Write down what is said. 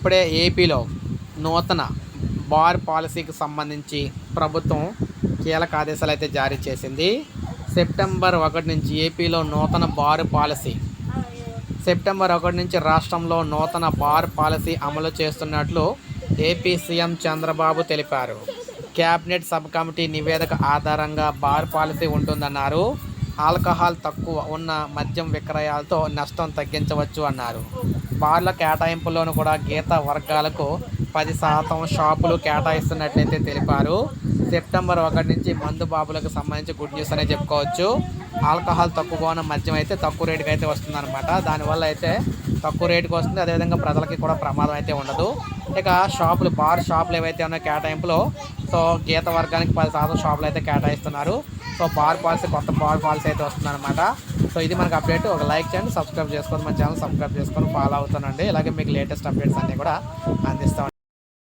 ఇప్పుడే ఏపీలో నూతన బార్ పాలసీకి సంబంధించి ప్రభుత్వం కీలక ఆదేశాలు అయితే జారీ చేసింది. సెప్టెంబర్ ఒకటి నుంచి ఏపీలో నూతన బార్ పాలసీ. సెప్టెంబర్ ఒకటి నుంచి రాష్ట్రంలో నూతన బార్ పాలసీ అమలు చేస్తున్నట్లు ఏపీ సీఎం చంద్రబాబు తెలిపారు. క్యాబినెట్ సబ్ కమిటీ నివేదిక ఆధారంగా బార్ పాలసీ ఉంటుందన్నారు. ఆల్కహాల్ తక్కువ ఉన్న మద్యం విక్రయాలతో నష్టం తగ్గించవచ్చు అన్నారు. బార్ల కేటాయింపులోను కూడా గీత వర్గాలకు పది శాతం షాపులు కేటాయిస్తున్నట్లయితే తెలిపారు. సెప్టెంబర్ ఒకటి నుంచి మందు బాబులకు సంబంధించి గుడ్ న్యూస్ అనే చెప్పుకోవచ్చు. ఆల్కహాల్ తక్కువగా ఉన్న మద్యం అయితే తక్కువ రేటుకి అయితే వస్తుందన్నమాట. దానివల్ల అయితే తక్కువ రేటుకి వస్తుంది. అదేవిధంగా ప్రజలకి కూడా ప్రమాదం అయితే ఉండదు. ఇక షాపులు బార్ షాపులు ఏవైతే ఉన్నాయో కేటాయింపులో సో గీత వర్గానికి పది శాతం షాపులు అయితే కేటాయిస్తున్నారు. సో బార్ పాలసీ కొత్త బార్ పాలసీ అయితే వస్తుందన్నమాట. సో ఇది మనకు అప్డేట్. ఒక లైక్ చేయండి సబ్స్క్రైబ్ చేసుకొని మన ఛానల్ సబ్స్క్రైబ్ చేసుకొని ఫాలో అవుతానండి. ఇలాగే మీకు లేటెస్ట్ అప్డేట్స్ అన్నీ కూడా అందిస్తాం